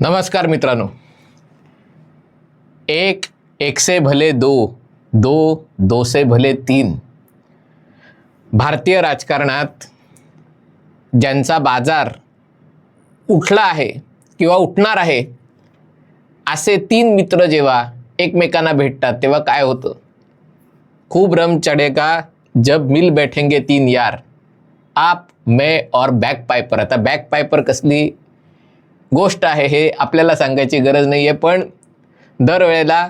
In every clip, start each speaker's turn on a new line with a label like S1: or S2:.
S1: नमस्कार मित्रांनो. एक एक से भले दो दो दो से भले तीन. भारतीय राजकारणात ज्यांचा बाजार उठला आहे किंवा उठणार आहे असे तीन मित्र जेव्हा एकमेकांना भेटतात तेव्हा काय होतं? खूप रम चढेगा जब मिल बैठेंगे तीन यार। आप मैं और बॅक पायपर आता बॅक पायपर कसली गोष्ट आहे हे आपल्याला सांगायची गरज नाही आहे पण दरवेळेला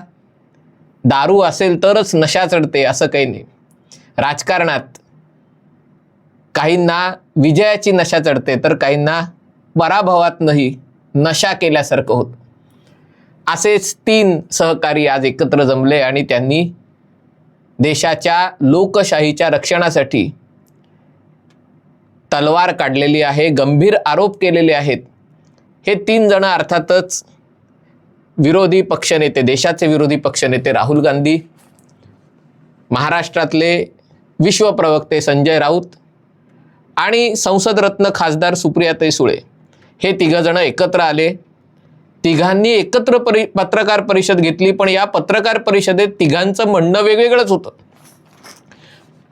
S1: दारू असेल तरच नशा चढते असं काही नाही. राजकारणात काहींना विजयाची नशा चढते तर काहींना पराभवात नाही नशा केल्यासारखं होत. असेच तीन सहकारी आज एकत्र जमले आणि त्यांनी देशाच्या लोकशाहीच्या रक्षणासाठी तलवार काढलेली आहे गंभीर आरोप केलेले आहेत. हे तीन जण अर्थातच विरोधी पक्षनेते देशाचे विरोधी पक्षनेते राहुल गांधी महाराष्ट्रातले विश्वप्रवक्ते संजय राऊत आणि संसदरत्न खासदार सुप्रियाताई सुळे. हे तिघंजणं एकत्र आले. तिघांनी एकत्र परि पत्रकार परिषद घेतली पण या पत्रकार परिषदेत तिघांचं म्हणणं वेगवेगळंच होतं.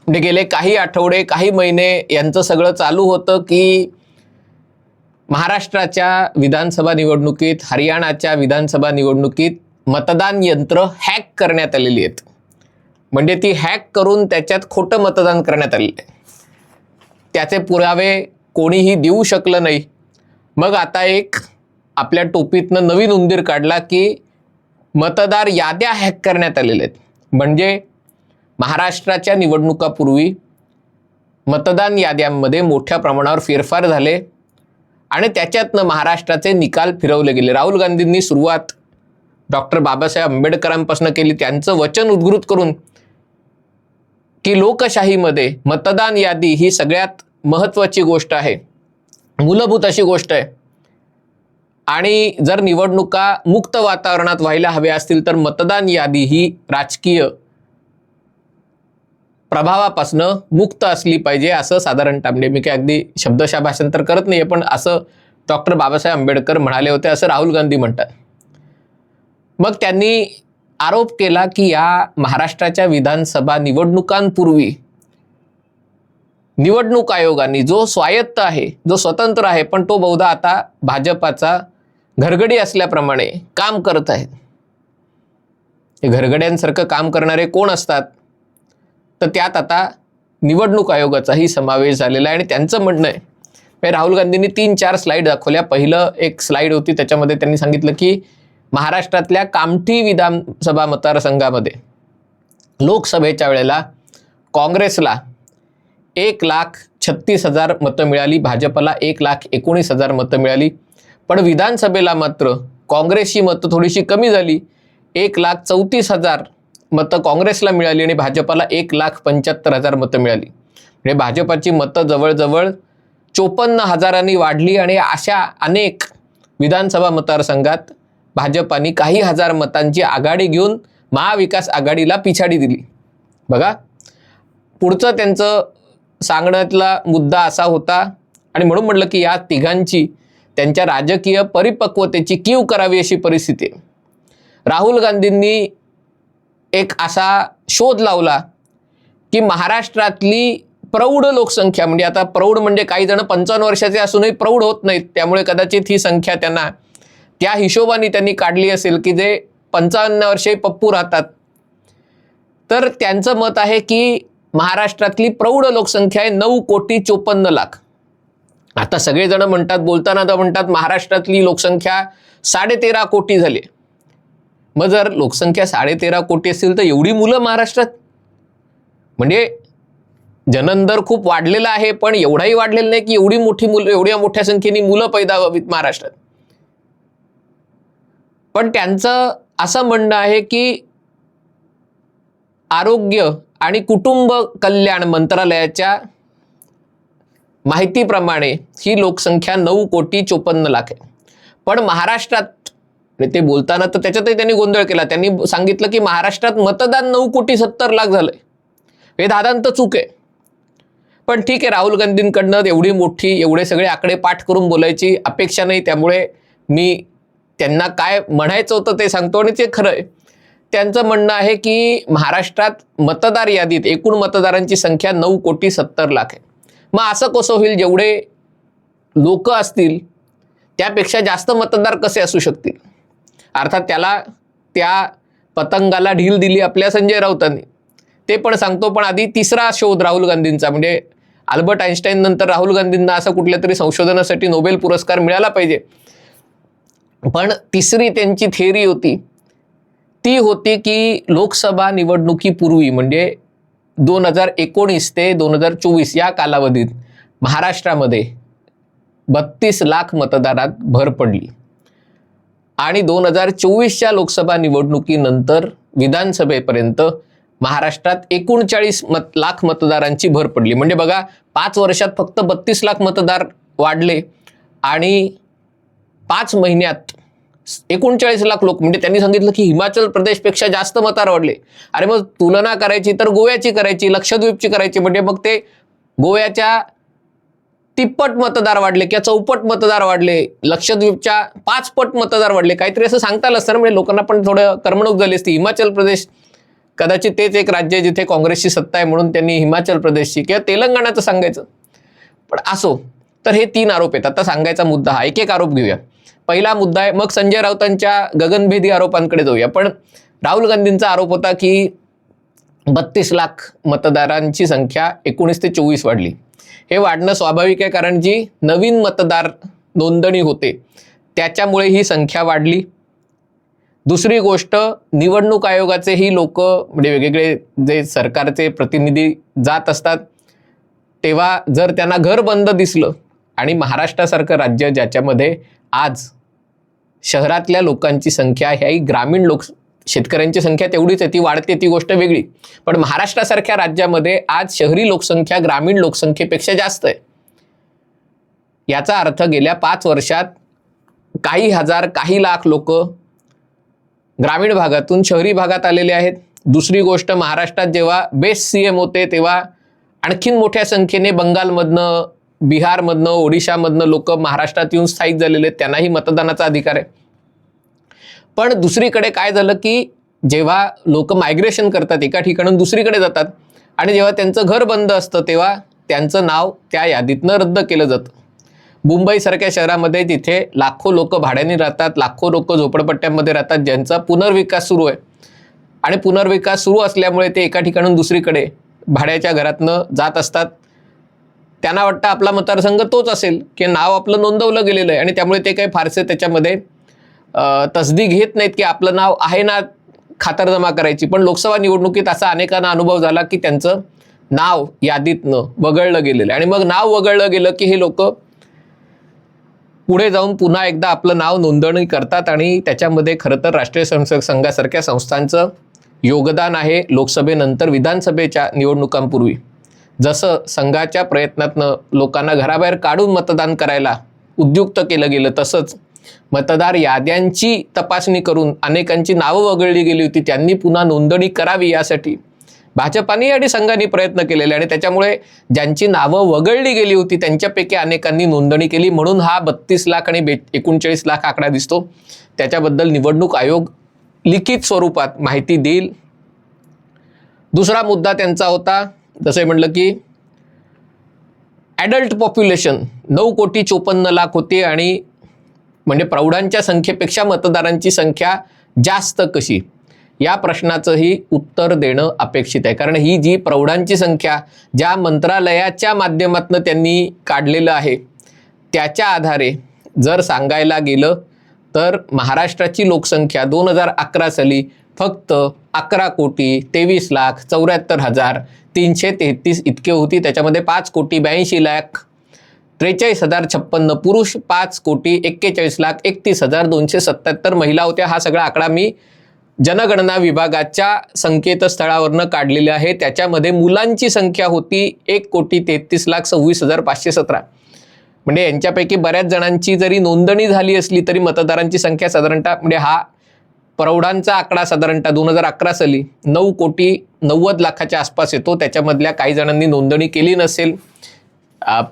S1: म्हणजे गेले काही आठवडे काही महिने यांचं सगळं चालू होतं की महाराष्ट्राच्या विधानसभा निवडणुकीत हरियाणाच्या विधानसभा निवडणुकीत मतदान यंत्र हॅक करण्यात आलेली आहेत. म्हणजे ती हॅक करून त्याच्यात खोटं मतदान करण्यात आलेलं आहे. त्याचे पुरावे कोणीही देऊ शकलं नाही. मग आता एक आपल्या टोपीतनं नवीन उंदीर काढला की मतदार याद्या हॅक करण्यात आलेल्या आहेत. म्हणजे महाराष्ट्राच्या निवडणुकापूर्वी मतदान याद्यांमध्ये मोठ्या प्रमाणावर फेरफार झाले आणि त्याच्यातनं महाराष्ट्राचे निकाल फिरवले गेले. राहुल गांधींनी सुरुवात डॉक्टर बाबासाहेब आंबेडकरांपासून केली. त्यांचं वचन उद्गृत करून की लोकशाहीमध्ये मतदान यादी ही सगळ्यात महत्त्वाची गोष्ट आहे. मूलभूत अशी गोष्ट आहे. आणि जर निवडणुका मुक्त वातावरणात व्हायला हव्या असतील तर मतदान यादी ही राजकीय प्रभावापासनं मुक्त असली पाहिजे असं साधारण म्हणजे मी काय अगदी शब्दशा भाषांतर करत नाही पण असं डॉक्टर बाबासाहेब आंबेडकर म्हणाले होते असं राहुल गांधी म्हणतात. मग त्यांनी आरोप केला की या महाराष्ट्राच्या विधानसभा निवडणुकांपूर्वी निवडणूक आयोगाने जो स्वायत्त आहे जो स्वतंत्र आहे पण तो बहुधा आता भाजपाचा घरगडी असल्याप्रमाणे काम करत आहेत. हे घरगड्यांसारखं काम करणारे कोण असतात? तर त्यात आता निवडणूक आयोगाचाही समावेश झालेला आहे आणि त्यांचं म्हणणं आहे. म्हणजे राहुल गांधींनी तीन चार स्लाईड दाखवल्या. पहिलं एक स्लाईड होती त्याच्यामध्ये त्यांनी सांगितलं की महाराष्ट्रातल्या कामठी विधानसभा मतदारसंघामध्ये लोकसभेच्या वेळेला काँग्रेसला एक लाख छत्तीस हजार मतं मिळाली भाजपला एक लाख एकोणीस हजार मतं मिळाली. पण विधानसभेला मात्र काँग्रेसची मतं थोडीशी कमी झाली. एक लाख चौतीस हजार मतं काँग्रेसला मिळाली आणि भाजपाला एक लाख पंच्याहत्तर हजार मतं मिळाली. म्हणजे भाजपाची मतं जवळजवळ चोपन्न हजारांनी वाढली आणि अशा अनेक विधानसभा मतदारसंघात भाजपाने काही हजार मतांची आघाडी घेऊन महाविकास आघाडीला पिछाडी दिली. बघा पुढचं त्यांचं सांगण्यातला मुद्दा असा होता आणि म्हणून म्हटलं की या तिघांची त्यांच्या राजकीय परिपक्वतेची कीव करावी अशी परिस्थिती आहे. राहुल गांधींनी एक असा शोध लावला की महाराष्ट्रातली प्रौढ लोकसंख्या म्हणजे आता प्रौढ म्हणजे काही जण पंचावन्न वर्षाचे असूनही प्रौढ होत नाहीत त्यामुळे कदाचित ही संख्या त्यांना त्या हिशोबाने त्यांनी काढली असेल की जे पंचावन्न वर्षे पप्पू राहतात. तर त्यांचं मत आहे की महाराष्ट्रातली प्रौढ लोकसंख्या आहे नऊ कोटी चोपन्न लाख. आता सगळेजण म्हणतात बोलताना तर म्हणतात महाराष्ट्रातली लोकसंख्या साडेतेरा कोटी झाली. मग जर लोकसंख्या साडेतेरा कोटी असेल तर एवढी मुलं महाराष्ट्रात? म्हणजे जननदर खूप वाढलेला आहे पण एवढाही वाढलेला नाही की एवढी मोठी मुलं एवढ्या मोठ्या संख्येने मुलं पैदा व्हावीत महाराष्ट्रात. पण त्यांचं असं म्हणणं आहे की आरोग्य आणि कुटुंब कल्याण मंत्रालयाच्या माहितीप्रमाणे ही लोकसंख्या नऊ कोटी चोपन्न लाख आहे. पण महाराष्ट्रात ते बोलताना तर त्याच्यातही त्यांनी गोंधळ केला. त्यांनी सांगितलं की महाराष्ट्रात मतदान नऊ कोटी सत्तर लाख झालंय. हे दादांत चूक आहे. पण ठीक आहे राहुल गांधींकडनं एवढी मोठी एवढे सगळे आकडे पाठ करून बोलायची अपेक्षा नाही. त्यामुळे मी त्यांना काय म्हणायचं होतं ते सांगतो आणि ते खरं आहे. त्यांचं म्हणणं आहे की महाराष्ट्रात मतदार यादीत एकूण मतदारांची संख्या नऊ कोटी सत्तर लाख आहे. मग असं कसं होईल? जेवढे लोक असतील त्यापेक्षा जास्त मतदार कसे असू शकतील? अर्थात त्याला त्या पतंगाला ढील दिली आपल्या संजय राऊतांनी. ते पण सांगतो पण आधी तिसरा शोध राहुल गांधींचा. म्हणजे आल्बर्ट आईन्स्टाईन नंतर राहुल गांधींना असं कुठल्या तरी संशोधनासाठी नोबेल पुरस्कार मिळाला पाहिजे. पण तिसरी त्यांची थेअरी होती. ती होती की लोकसभा निवडणुकीपूर्वी म्हणजे दोन हजार एकोणीस ते दोन हजार चोवीस या कालावधीत महाराष्ट्रामध्ये बत्तीस लाख मतदारात भर पडली. आणि दोन हजार चोवीसच्या लोकसभा निवडणुकीनंतर विधानसभेपर्यंत महाराष्ट्रात एकोणचाळीस मत लाख मतदारांची भर पडली. म्हणजे बघा पाच वर्षात फक्त बत्तीस लाख मतदार वाढले आणि पाच महिन्यात एकोणचाळीस लाख लोक म्हणजे त्यांनी सांगितलं की हिमाचल प्रदेशपेक्षा जास्त मतार वाढले. अरे मग तुलना करायची तर गोव्याची करायची लक्षद्वीपची करायची म्हणजे मग ते गोव्याच्या तिप्पट मतदार वाढले किंवा चौपट मतदार वाढले लक्षद्वीपच्या पाचपट मतदार वाढले. काहीतरी असं सांगता आलं असतं ना म्हणजे लोकांना पण थोडं करमणूक झाली असती. हिमाचल प्रदेश कदाचित तेच एक राज्य आहे जिथे काँग्रेसची सत्ता आहे म्हणून त्यांनी हिमाचल प्रदेशची किंवा तेलंगणाचं सांगायचं. पण असो तर हे तीन आरोप आहेत. आता सांगायचा मुद्दा हा एक एक आरोप घेऊया. पहिला मुद्दा आहे मग संजय राऊतांच्या गगनभेदी आरोपांकडे जाऊया. पण राहुल गांधींचा आरोप होता की बत्तीस लाख मतदारांची संख्या एकोणीस ते चोवीस वाढली. हे वाढणं स्वाभाविक आहे कारण जी नवीन मतदार नोंदणी होते त्याच्यामुळे ही संख्या वाढली. दुसरी गोष्ट निवडणूक आयोगाचेही लोक म्हणजे वेगवेगळे जे सरकारचे प्रतिनिधी जात असतात तेव्हा जर त्यांना घर बंद दिसलं आणि महाराष्ट्रासारखं राज्य ज्याच्यामध्ये आज शहरातल्या लोकांची संख्या ह्याही ग्रामीण लोक शेतकऱ्यांची संख्या तेवढीच आहे ती वाढते ती गोष्ट वेगळी. पण महाराष्ट्रासारख्या राज्यामध्ये आज शहरी लोकसंख्या ग्रामीण लोकसंख्येपेक्षा जास्त आहे. याचा अर्थ गेल्या पाच वर्षात काही हजार काही लाख लोक ग्रामीण भागातून शहरी भागात आलेले आहेत. दुसरी गोष्ट महाराष्ट्रात जेव्हा बेस्ट सी एम होते तेव्हा आणखीन मोठ्या संख्येने बंगालमधनं बिहारमधनं ओडिशामधनं लोक महाराष्ट्रात येऊन स्थायिक झालेले आहेत त्यांनाही मतदानाचा अधिकार आहे. पण दुसरीकडे काय झालं की जेव्हा लोक मायग्रेशन करतात एका ठिकाणून दुसरीकडे जातात आणि जेव्हा त्यांचं घर बंद असतं तेव्हा त्यांचं नाव त्या यादीतनं रद्द केलं जातं. मुंबईसारख्या शहरामध्ये जिथे लाखो लोक भाड्याने राहतात लाखो लोक झोपडपट्ट्यांमध्ये राहतात ज्यांचा पुनर्विकास सुरू आहे. आणि पुनर्विकास सुरू असल्यामुळे ते एका ठिकाणून दुसरीकडे भाड्याच्या घरातनं जात असतात. त्यांना वाटतं आपला मतदारसंघ तोच असेल की नाव आपलं नोंदवलं गेलेलं आहे. आणि त्यामुळे ते काही फारसे त्याच्यामध्ये तसदी घेत नाहीत की आपलं नाव आहे ना खातरजमा करायची. पण लोकसभा निवडणुकीत असा अनेकांना अनुभव झाला की त्यांचं नाव यादीतनं वगळलं गेलेलं आहे. आणि मग नाव वगळलं गेलं की हे लोक पुढे जाऊन पुन्हा एकदा आपलं नाव नोंदणी करतात आणि त्याच्यामध्ये खरं तर राष्ट्रीय स्वयंसेवक संघासारख्या संस्थांचं योगदान आहे. लोकसभेनंतर विधानसभेच्या निवडणुकांपूर्वी. जसं संघाच्या प्रयत्नातनं लोकांना घराबाहेर काढून मतदान करायला उद्युक्त केलं गेलं तसंच मतदार याद्यांची तपासणी करून अनेकांची नावं वगळली गेली होती त्यांनी पुन्हा नोंदणी करावी यासाठी. भाजपाने आणि संघाने प्रयत्न केलेले आणि त्याच्यामुळे ज्यांची नावं वगळली गेली होती त्यांच्यापैकी अनेकांनी नोंदणी केली. म्हणून हा बत्तीस लाख आणि बे एकोणचाळीस लाख आकडा दिसतो. त्याच्याबद्दल निवडणूक आयोग लिखित स्वरूपात माहिती देईल. दुसरा मुद्दा त्यांचा होता जसं म्हटलं की ॲडल्ट पॉप्युलेशन नऊ कोटी चोपन्न लाख होते आणि म्हणजे प्रौढांच्या संख्येपेक्षा मतदारांची संख्या जास्त कशी? या प्रश्नाचंही उत्तर देणं अपेक्षित आहे. कारण ही जी प्रौढांची संख्या ज्या मंत्रालयाच्या माध्यमातून त्यांनी काढलेलं आहे त्याच्या आधारे जर सांगायला गेलं तर महाराष्ट्राची लोकसंख्या दोन हजार अकरा साली फक्त अकरा कोटी तेवीस लाख चौऱ्याहत्तर हजार तीनशे तेहतीस इतके होती. त्याच्यामध्ये पाच कोटी ब्याऐंशी लाख त्रेचाळीस हजार छप्पन्न पुरुष पाच कोटी एक्केचाळीस लाख एकतीस हजार दोनशे सत्याहत्तर महिला होत्या. हा सगळा आकडा मी जनगणना विभागाच्या संकेतस्थळावरनं काढलेले आहे. त्याच्यामध्ये मुलांची संख्या होती एक कोटी तेहतीस लाख सव्वीस हजार पाचशे सतरा. म्हणजे यांच्यापैकी बऱ्याच जणांची जरी नोंदणी झाली असली तरी मतदारांची संख्या साधारणतः म्हणजे हा प्रौढांचा आकडा साधारणतः दोन हजार अकरा साली नऊ कोटी नव्वद लाखाच्या आसपास येतो. त्याच्यामधल्या काही जणांनी नोंदणी केली नसेल.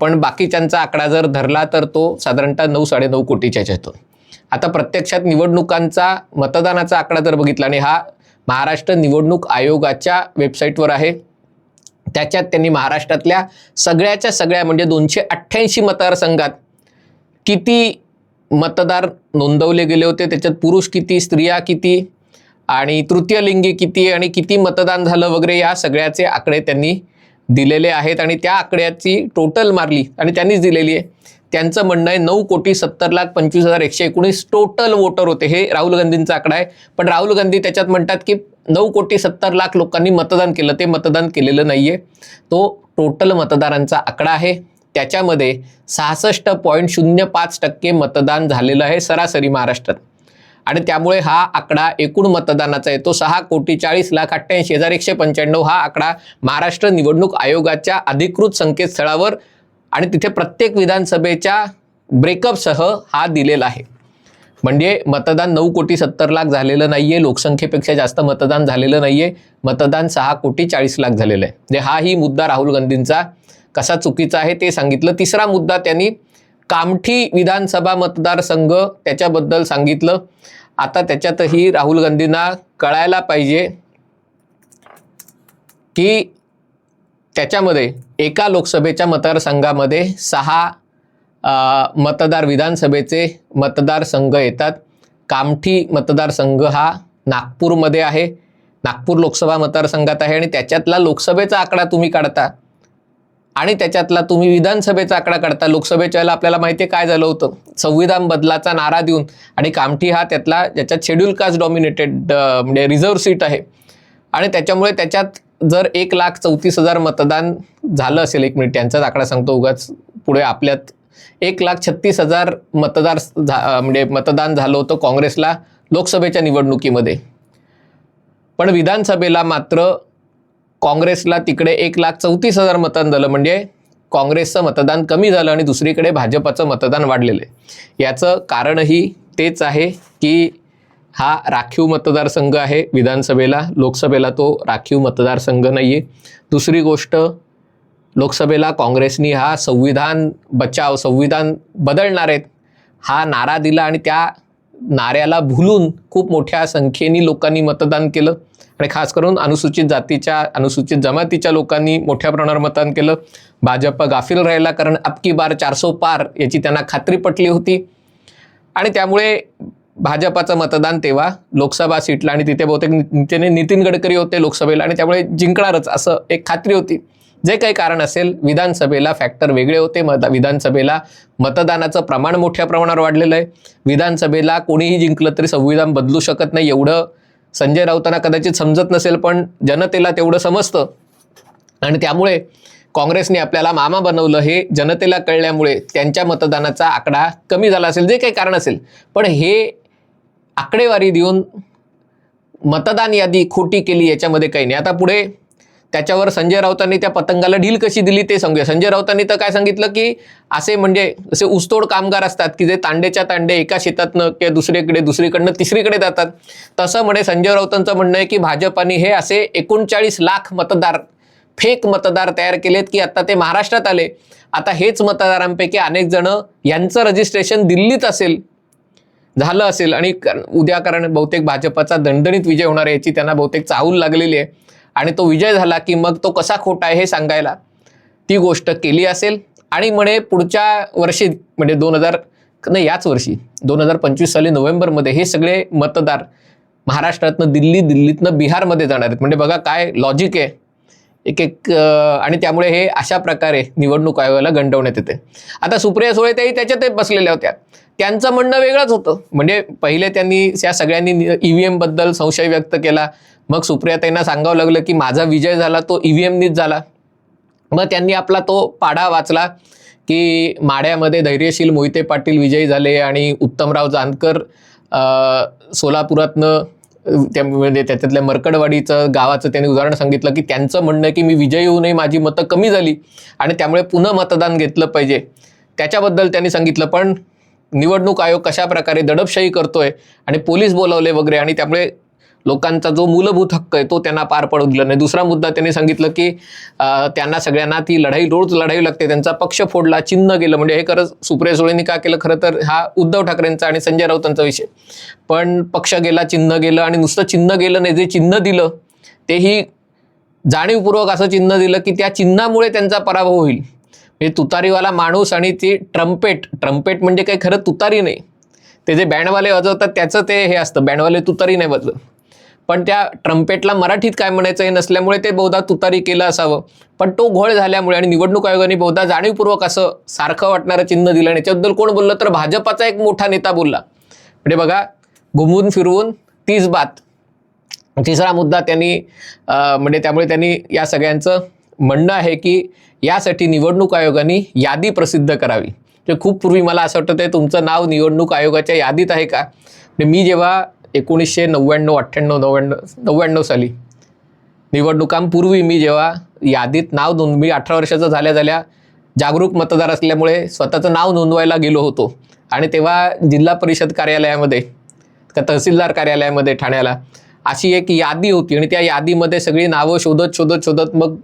S1: पण बाकीच्यांचा आकडा जर धरला तर तो साधारणतः नऊ साडेनऊ कोटीच्या येतो. आता प्रत्यक्षात निवडणुकांचा मतदानाचा आकडा जर बघितला आणि हा महाराष्ट्र निवडणूक आयोगाच्या वेबसाईटवर आहे. त्याच्यात त्यांनी महाराष्ट्रातल्या सगळ्याच्या सगळ्या म्हणजे दोनशे अठ्ठ्याऐंशी मतदारसंघात किती मतदार नोंदवले गेले होते. त्याच्यात पुरुष किती स्त्रिया किती आणि तृतीयलिंगी किती आणि किती मतदान झालं वगैरे या सगळ्याचे आकडे त्यांनी दिलेले आहेत आणि त्या आकड्याची टोटल मारली आणि त्यांनीच दिलेली आहे. त्यांचं म्हणणं आहे नऊ कोटी सत्तर लाख पंचवीस हजार एकशे एकोणीस टोटल वोटर होते. हे राहुल गांधींचा आकडा आहे. पण राहुल गांधी त्याच्यात म्हणतात की नऊ कोटी सत्तर लाख लोकांनी मतदान केलं. ते मतदान केलेलं नाही आहे तो टोटल मतदारांचा आकडा आहे. त्याच्यामध्ये सहासष्ट पॉईंट शून्य पाच टक्के मतदान झालेलं आहे सरासरी महाराष्ट्रात. आणि त्यामुळे हा आकडा एकूण मतदानाचा येतो. सहा कोटी चाळीस लाख अठ्ठ्याऐंशी हजार एकशे पंच्याण्णव हा आकडा महाराष्ट्र निवडणूक आयोगाच्या अधिकृत संकेतस्थळावर आणि तिथे प्रत्येक विधानसभेच्या ब्रेकअपसह हा दिलेला आहे. म्हणजे मतदान नऊ कोटी सत्तर लाख झालेलं नाही आहे लोकसंख्येपेक्षा जास्त मतदान झालेलं नाही आहे मतदान सहा कोटी चाळीस लाख झालेलं आहे. म्हणजे हाही मुद्दा राहुल गांधींचा कसा चुकीचा आहे ते सांगितलं. तिसरा मुद्दा त्यांनी कामठी विधानसभा मतदारसंघ त्याच्याबद्दल सांगितलं. आता त्याच्यातही राहुल गांधींना कळायला पाहिजे की त्याच्यामध्ये एका लोकसभेच्या मतदारसंघामध्ये सहा मतदार विधानसभेचे मतदारसंघ येतात. कामठी मतदारसंघ हा नागपूरमध्ये आहे. नागपूर लोकसभा मतदारसंघात आहे आणि त्याच्यातला लोकसभेचा आकडा तुम्ही काढता. आणि त्याच्यातला तुम्ही विधानसभेचा आकडा काढता लोकसभेच्या वेळेला आपल्याला माहिती आहे काय झालं होतं? संविधान बदलाचा नारा देऊन आणि कामठी हा त्यातला ज्याच्यात शेड्यूल कास्ट डॉमिनेटेड म्हणजे रिझर्व्ह सीट आहे. आणि त्याच्यामुळे त्याच्यात जर एक लाख चौतीस हजार मतदान झालं असेल एक मिनिट त्यांचाच आकडा सांगतो उगाच पुढे आपल्यात एक लाख छत्तीस हजार मतदार झा म्हणजे मतदान झालं होतं काँग्रेसला लोकसभेच्या निवडणुकीमध्ये. पण विधानसभेला मात्र काँग्रेसला तिकडे एक लाख चौतीस हजार मतदान झालं. म्हणजे काँग्रेसचं मतदान कमी झालं आणि दुसरीकडे भाजपाचं मतदान वाढलेलं आहे. याचं कारणही तेच आहे की हा राखीव मतदारसंघ आहे विधानसभेला लोकसभेला तो राखीव मतदारसंघ नाही आहे दुसरी गोष्ट लोकसभेला काँग्रेसनी हा संविधान बचाव संविधान बदलणार आहेत. हा नारा दिला आणि त्या नाऱ्याला भुलून खूप मोठ्या संख्येने लोकांनी मतदान केलं. आणि खास करून अनुसूचित जातीच्या अनुसूचित जमातीच्या लोकांनी मोठ्या प्रमाणावर मतदान केलं. भाजप गाफील राहिला कारण अबकी बार चारसो पार याची त्यांना खात्री पटली होती. आणि त्यामुळे भाजपाचं मतदान तेव्हा लोकसभा सीटला आणि तिथे बहुतेक त्याने नितीन गडकरी होते लोकसभेला आणि त्यामुळे जिंकणारच असं एक खात्री होती. जे काही कारण असेल विधानसभेला फॅक्टर वेगळे होते. मत विधानसभेला मतदानाचं प्रमाण मोठ्या प्रमाणावर वाढलेलं आहे. विधानसभेला कोणीही जिंकलं तरी संविधान बदलू शकत नाही. एवढं संजय राऊतांना कदाचित समजत नसेल पण जनतेला तेवढं समजतं. आणि त्यामुळे काँग्रेसने आपल्याला मामा बनवलं हे जनतेला कळल्यामुळे त्यांच्या मतदानाचा आकडा कमी झाला असेल जे काही कारण असेल. पण हे आकडेवारी देऊन मतदान यादी खोटी केली याच्यामध्ये काही नाही. आता पुढे त्याच्यावर संजय राऊतांनी त्या पतंगाला ढील कशी दिली ते सांगूया. संजय राऊतांनी तर काय सांगितलं की असे म्हणजे असे ऊसतोड कामगार असतात की जे तांडेच्या तांडे एका शेतातनं किंवा दुसरीकडे दुसरीकडनं तिसरीकडे जातात. तसं म्हणे संजय राऊतांचं म्हणणं आहे की भाजपाने हे असे एकोणचाळीस लाख मतदार फेक मतदार तयार केलेत की आता ते महाराष्ट्रात आले. आता हेच मतदारांपैकी अनेक जण यांचं रजिस्ट्रेशन दिल्लीत असेल झालं असेल. आणि उद्या कारण बहुतेक भाजपाचा दणदणीत विजय होणार याची त्यांना बहुतेक चाहूल लागलेली आहे. आणि तो विजय झाला की मग तो कसा खोटा आहे हे सांगायला ती गोष्ट केली असेल. आणि म्हणे पुढच्या वर्षी म्हणजे दोन हजार नाही याच वर्षी दोन हजार पंचवीस साली नोव्हेंबरमध्ये हे सगळे मतदार महाराष्ट्रातनं दिल्ली दिल्लीतनं बिहारमध्ये जाणार आहेत. म्हणजे बघा काय लॉजिक आहे. एक एक आणि त्यामुळे हे अशा प्रकारे निवडणूक आयोगाला गंडवण्यात येते. आता सुप्रिया सुळे त्याही त्याच्यात बसलेल्या होत्या. त्यांचं म्हणणं वेगळंच होतं. म्हणजे पहिले त्यांनी या सगळ्यांनी ई व्ही एमबद्दल संशय व्यक्त केला. मग सुप्रिया त्यांना सांगावं लागलं की माझा विजय झाला तो ई व्ही एमनीच झाला. मग त्यांनी आपला तो पाढा वाचला की माढ्यामध्ये धैर्यशील मोहिते पाटील विजयी झाले आणि उत्तमराव जानकर सोलापुरातनं त्या म्हणजे त्याच्यातल्या मरकडवाडीचं गावाचं त्यांनी उदाहरण सांगितलं की त्यांचं म्हणणं की मी विजयी होऊनही माझी मतं कमी झाली आणि त्यामुळे पुन्हा मतदान घेतलं पाहिजे. त्याच्याबद्दल त्यांनी सांगितलं पण निवडणूक आयोग कशा प्रकारे दडपशाही करतोय आणि पोलीस बोलावले वगैरे आणि त्यामुळे लोकांचा जो मूलभूत हक्क आहे तो त्यांना पार पडू दिला नाही दुसरा मुद्दा त्यांनी सांगितलं की त्यांना सगळ्यांना ती लढाई रोज लढावी लागते. त्यांचा पक्ष फोडला चिन्ह गेलं. म्हणजे हे खरंच सुप्रिया सुळेंनी का केलं? खरं तर हा उद्धव ठाकरेंचा आणि संजय राऊतांचा विषय. पण पक्ष गेला चिन्ह गेलं आणि नुसतं चिन्ह गेलं नाही जे चिन्ह दिलं तेही जाणीवपूर्वक असं चिन्ह दिलं की त्या चिन्हामुळे त्यांचा पराभव होईल. म्हणजे तुतारीवाला माणूस आणि ती ट्रम्पेट ट्रम्पेट म्हणजे काही खरं तुतारी नाही. ते जे बँडवाले वाजवतात त्याचं ते हे असतं. बँडवाले तुतारी नाही वाजवत. पण त्या ट्रम्पेटला मराठीत काय म्हणायचं हे नसल्यामुळे ते बहुधा तुतारी केलं असावं. पण तो घोळ झाल्यामुळे आणि निवडणूक आयोगाने बहुधा जाणीवपूर्वक असं सारखं वाटणारं चिन्ह दिलं आणि याच्याबद्दल कोण बोललं तर भाजपाचा एक मोठा नेता बोलला. म्हणजे बघा घुमून फिरवून तीच बात. तिसरा मुद्दा त्यांनी म्हणजे त्यामुळे त्यांनी या सगळ्यांचं म्हणणं आहे की यासाठी निवडणूक आयोगाने यादी प्रसिद्ध करावी. म्हणजे खूप पूर्वी मला असं वाटतं ते तुमचं नाव निवडणूक आयोगाच्या यादीत आहे का? म्हणजे मी जेव्हा एकोणीसशे नव्याण्णव अठ्ठ्याण्णव नव्याण्णव नव्याण्णव साली निवडणुकांपूर्वी मी जेव्हा यादीत नाव नोंद मी अठरा वर्षाचं झाल्या झाल्या जागरूक मतदार असल्यामुळे स्वतःचं नाव नोंदवायला गेलो होतो. आणि तेव्हा जिल्हा परिषद कार्यालयामध्ये का तहसीलदार कार्यालयामध्ये ठाण्याला अशी एक यादी होती. आणि त्या यादीमध्ये सगळी नावं शोधत शोधत शोधत मग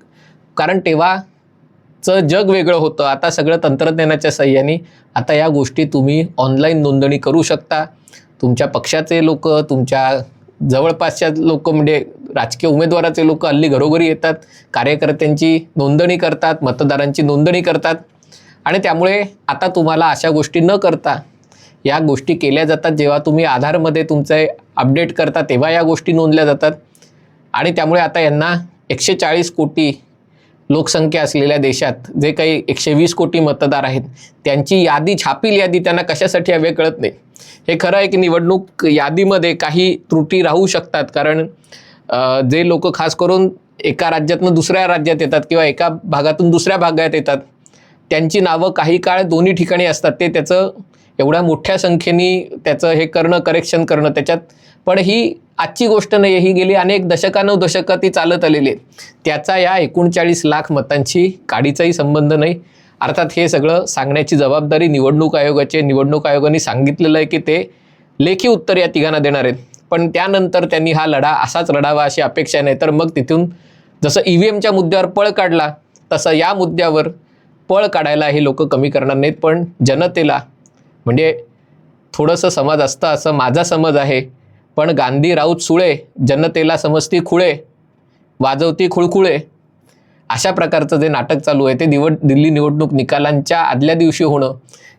S1: कारण तेव्हाचं जग वेगळं होतं. आता सगळं तंत्रज्ञानाच्या सहाय्याने आता या गोष्टी तुम्ही ऑनलाईन नोंदणी करू शकता. तुमच्या पक्षाचे लोक तुमच्या जवळपासच्या लोक म्हणजे राजकीय उमेदवाराचे लोक हल्ली घरोघरी येतात कार्यकर्त्यांची नोंदणी करतात मतदारांची नोंदणी करतात. आणि त्यामुळे आता तुम्हाला अशा गोष्टी न करता या गोष्टी केल्या जातात. जेव्हा तुम्ही आधारमध्ये तुमचे अपडेट करता तेव्हा या गोष्टी नोंदल्या जातात. आणि त्यामुळे आता यांना एकशे चाळीस कोटी लोकसंख्या असलेल्या देशात जे काही एकशे वीस कोटी मतदार आहेत त्यांची यादी छापील यादी त्यांना कशासाठी हवे कळत नाही. हे खरं आहे की निवडणूक यादीमध्ये काही त्रुटी राहू शकतात कारण जे लोक खास करून एका राज्यातनं दुसऱ्या राज्यात येतात किंवा एका भागातून दुसऱ्या भागात येतात त्यांची नावं काही काळ दोन्ही ठिकाणी असतात. ते त्याचं एवढ्या मोठ्या संख्येने त्याचं हे करणं करेक्शन करणं त्याच्यात पण ही आजची गोष्ट नाही ही गेली अनेक दशकानं दशकं ती चालत आलेली आहे त्याचा या एकोणचाळीस लाख मतांशी काडीचाही संबंध नाही. अर्थात हे सगळं सांगण्याची जबाबदारी निवडणूक आयोगाची आहे. निवडणूक आयोगाने सांगितलेलं आहे की ते लेखी उत्तर या तिघांना देणार आहेत. पण त्यानंतर त्यांनी हा लढा असाच लढावा अशी अपेक्षा नाही तर मग तिथून जसं ई व्ही एमच्या मुद्द्यावर पळ काढला तसं या मुद्द्यावर पळ काढायला हे लोक कमी करणार नाहीत. पण जनतेला म्हणजे थोडंसं समाज असतं असं माझा समज आहे. पण गांधी राऊत सुळे जनतेला समजती खुळे वाजवती खुळखुळे. अशा प्रकारचं जे नाटक चालू आहे ते निवड दिल्ली निवडणूक निकालांच्या आदल्या दिवशी होणं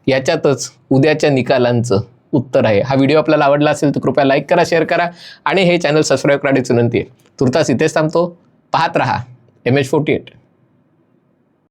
S1: याच्यातच उद्याच्या निकालांचं उत्तर आहे. हा व्हिडिओ आपल्याला आवडला असेल तर कृपया लाईक करा शेअर करा आणि हे चॅनल सबस्क्राईब करण्याची विनंती आहे. तुर्तास इथेच थांबतो. पाहत रहा. M H forty eight